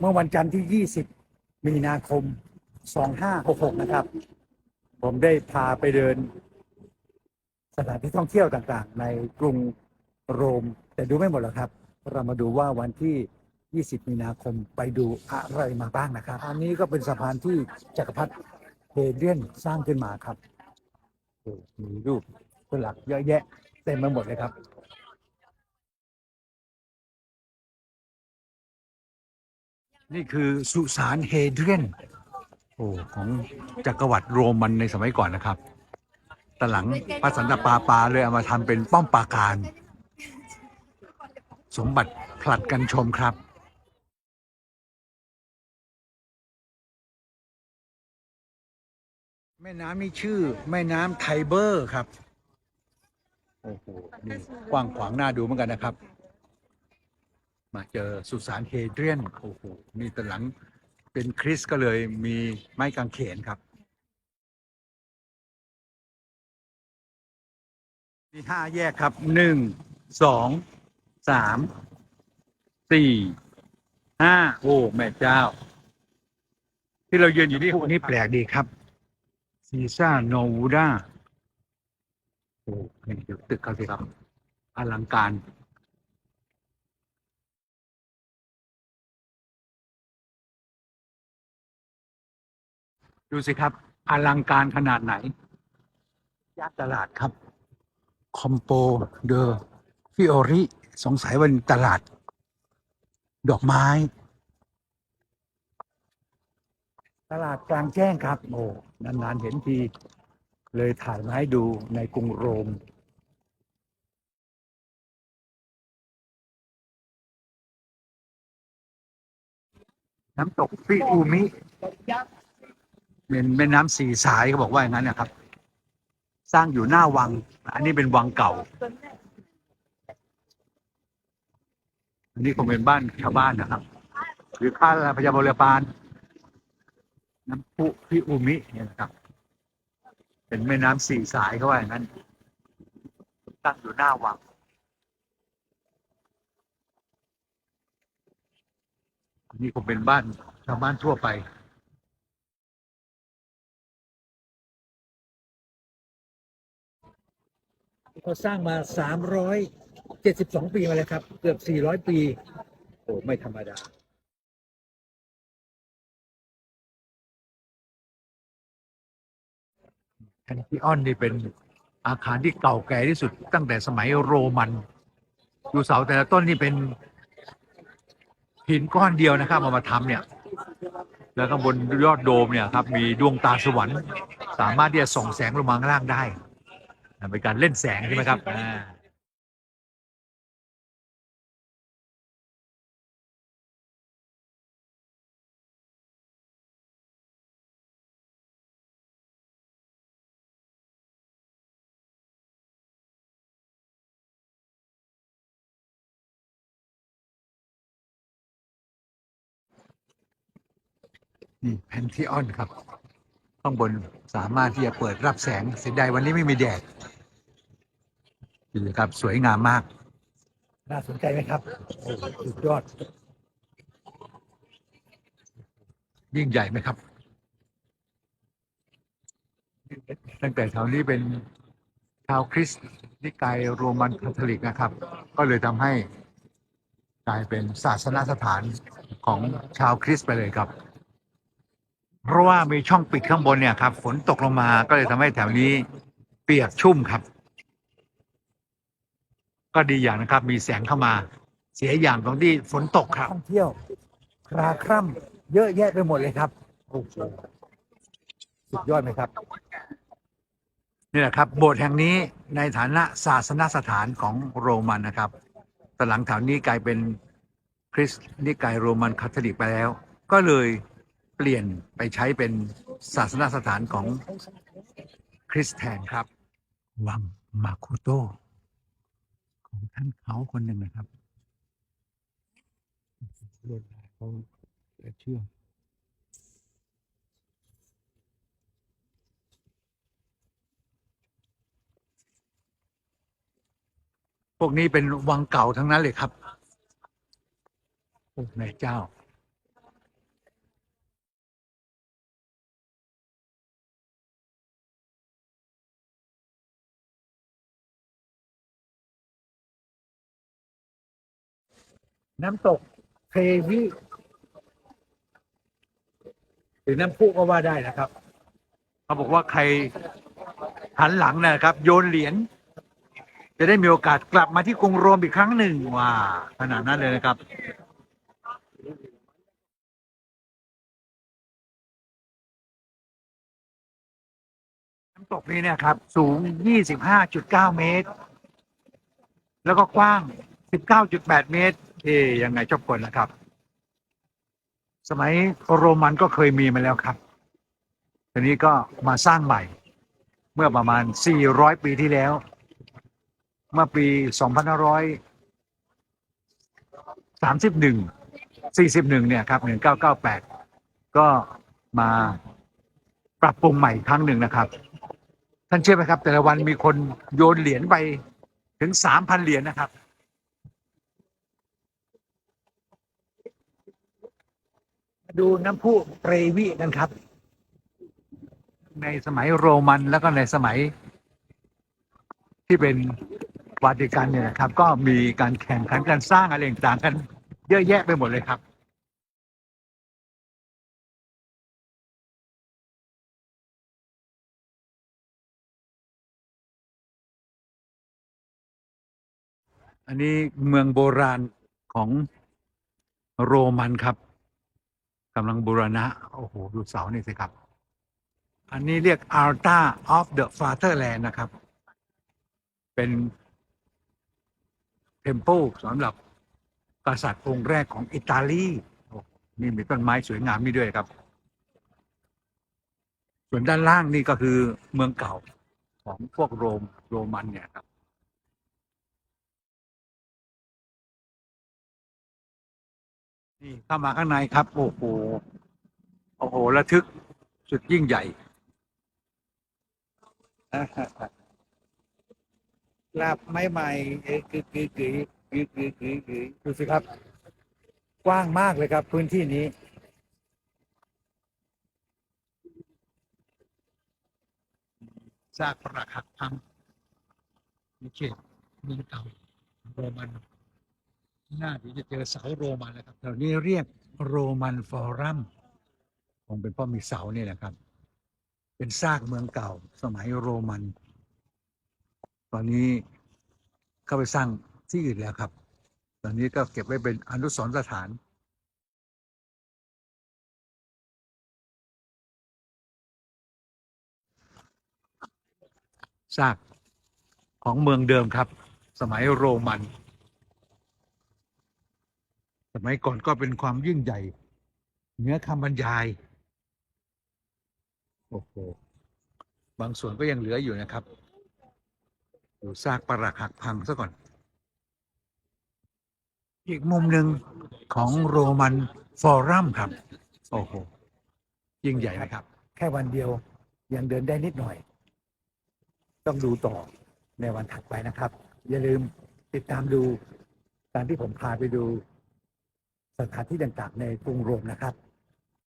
เมื่อวันจันทร์ที่ 20 มีนาคม 2566 นะครับ ผมได้พาไปเดิน สถานที่ท่องเที่ยวต่างๆ ในกรุงโรม แต่ดูไม่หมดหรอกครับ เรามาดูว่าวันที่ 20 มีนาคมไปดูอะไรมาบ้างนะครับ อันนี้ก็เป็นสะพานที่จักรพรรดิเฮเดียนสร้างขึ้นมาครับ มีรูปตัวหลักเยอะแยะเต็มไปหมดเลยครับ นี่คือสุสานเฮเดรียนโอ้ของจักรวรรดิโรมันในสมัยก่อนนะครับต่หลังพระสันตะปาปาเลยเอามาทำเป็นป้อมปราการ สมบัติผลัดกันชมครับแม่น้ำนี่ชื่อแม่น้ำไทเบอร์ครับ โอ้โหนี่กว้างขวางน่าดูเหมือนกันนะครับ มาเจอสุสานเฮเดรียนโอ้โหนี่ตอนหลังเป็นคริสก็เลยมีไม้กางเขนครับมีห้าแยกครับหนึ่งสองสามสี่ห้าโอ้แม่เจ้า ที่เรายืนอยู่นี่พวกนี้แปลกดีครับซีซ่าโนวูดาโอ้เห็นอยู่ตึกเขาสิครับ อลังการ ดูสิครับ อลังการขนาดไหนย่านตลาดครับ คอมโปเดอฟิโอริสงสัยวันตลาด ดอกไม้ ตลาดกลางแจ้งครับ โอ้นานๆเห็นที เลยถ่ายมาให้ดูในกรุงโรมน้ำตกฟิอูมิ เป็นแม่น้ำสีสายเขาบอกว่าอย่างนั้นนะครับ สร้างอยู่หน้าวัง อันนี้เป็นวังเก่า อันนี้คงเป็นบ้านชาวบ้านนะครับ หรือข้าราชพยาบริปานน้ำพุพิอุมิเนี่ยนะครับ เป็นแม่น้ำสี่สายเขาว่าอย่างนั้นตั้งอยู่หน้าวังอันนี้คงเป็นบ้านชาวบ้านทั่วไป เขาสร้างมา 372 ปีมาแล้วครับ เกือบ 400 ปี โอ้ไม่ธรรมดาแอนติออนนี่เป็นอาคารที่เก่าแก่ที่สุด ตั้งแต่สมัยโรมัน ดูเสาแต่ละต้นนี่เป็นหินก้อนเดียวนะครับเอามาทำเนี่ย แล้วก็บนยอดโดมเนี่ยครับ มีดวงตาสวรรค์ สามารถที่จะส่องแสงลงมาข้างล่างได้ เป็นการเล่นแสงใช่ไหมครับอ่านี่แพนทีออนครับ ข้างบนสามารถที่จะเปิดรับแสงเสียดายวันนี้ไม่มีแดด ดูครับสวยงามมาก น่าสนใจไหมครับโอ้โหสุดยอด ยิ่งใหญ่ไหมครับ ตั้งแต่แถวนี้เป็นชาวคริสต์นิกายโรมันคาทอลิกนะครับ ก็เลยทำให้กลายเป็นศาสนสถานของชาวคริสต์ไปเลยครับ เพราะว่ามีช่องปิดข้างบนเนี่ยครับ ฝนตกลงมาก็เลยทำให้แถวนี้เปียกชุ่มครับ ก็ดีอย่างนะครับ มีแสงเข้ามาเสียอย่างตรงที่ฝนตกครับท่องเที่ยวคลาคร่ำเยอะแยะไปหมดเลยครับโอ้โหสุดยอดไหมครับ นี่แหละครับ โบสถ์แห่งนี้ในฐานะศาสนสถานของโรมันนะครับแต่หลังแถวนี้กลายเป็นคริสต์นิกายโรมันคาทอลิกไปแล้ว ก็เลยเปลี่ยนไปใช้เป็นศาสนสถานของคริสแทนครับ วังมาคุโตของ ท่านเขาคนหนึ่งนะครับลวดลายเขาเหลือเชื่อพวกนี้เป็นวังเก่าทั้งนั้นเลยครับโอ้แม่เจ้า น้ำตกเทวิหรือน้ำพุก็ว่าได้นะครับ เขาบอกว่าใครหันหลังนะครับ โยนเหรียญจะได้มีโอกาสกลับมาที่กรุงโรมอีกครั้งหนึ่งว้าขนาดนั้นเลยนะครับน้ำตกนี้เนี่ยครับ สูง 25.9 เมตร แล้วก็กว้าง 19.8 เมตรเอ๊ยังไงเจ้าคนนะครับ สมัยโรมันก็เคยมีมาแล้วครับทีนี้ก็มาสร้างใหม่ เมื่อประมาณ 400 ปีที่แล้ว เมื่อปี 2531 41 เนี่ยครับ 1998 ก็มาปรับปรุงใหม่ครั้งหนึ่งนะครับ ท่านเชื่อไหมครับ แต่ละวันมีคนโยนเหรียญไปถึง 3,000 เหรียญนะครับ ดูน้ำพุเปรวิกันครับ ในสมัยโรมันแล้วก็ในสมัย ที่เป็นวาติกันเนี่ยนะครับ ก็มีการแข่งขันการสร้างอะไรต่างๆกัน เยอะแยะไปหมดเลยครับอันนี้เมืองโบราณของโรมันครับ กำลังบูรณะ โอ้โห ดูเสานี่สิครับ อันนี้เรียก Alta of the Fatherland นะครับ เป็นเทม l e สำหรับกษัตริย์องค์แรกของอิตาลีนี่มีต้นไม้สวยงามนี่ด้วยครับ ส่วนด้านล่างนี่ก็คือเมืองเก่าของพวกโรมโรมันเนี่ยครับ นี่เข้ามาข้างในครับ โอ้โห โอ้โห ระทึกสุดยิ่งใหญ่ ลาบไม้ใหม่เอ้ยคือคือคือคือคือคือคือดูสิครับ กว้างมากเลยครับ พื้นที่นี้ ซากปรักหักพังมีเขตเมืองเก่าโรมัน หน่าที่จะเจอเสาโรมันนะครับแถวนี้เรียกโรมันฟอรัมคงเป็นเพราะมีเสาเนี่ยนะครับ เป็นซากเมืองเก่าสมัยโรมัน ตอนนี้เข้าไปสร้างที่อื่นแล้วครับ ตอนนี้ก็เก็บไว้เป็นอนุสรณ์สถานซากของเมืองเดิมครับ สมัยโรมัน สมัยก่อนก็เป็นความยิ่งใหญ่เนื้อคำบรรยาย โอ้โห บางส่วนก็ยังเหลืออยู่นะครับดูซากปรักหักพังซะก่อน อีกมุมหนึ่งของโรมันฟอรัมครับ โอ้โห ยิ่งใหญ่นะครับ แค่วันเดียวยังเดินได้นิดหน่อย ต้องดูต่อในวันถัดไปนะครับ อย่าลืมติดตามดูการที่ผมพาไปดู สถานที่ต่างๆในกรุงโรมนะครับ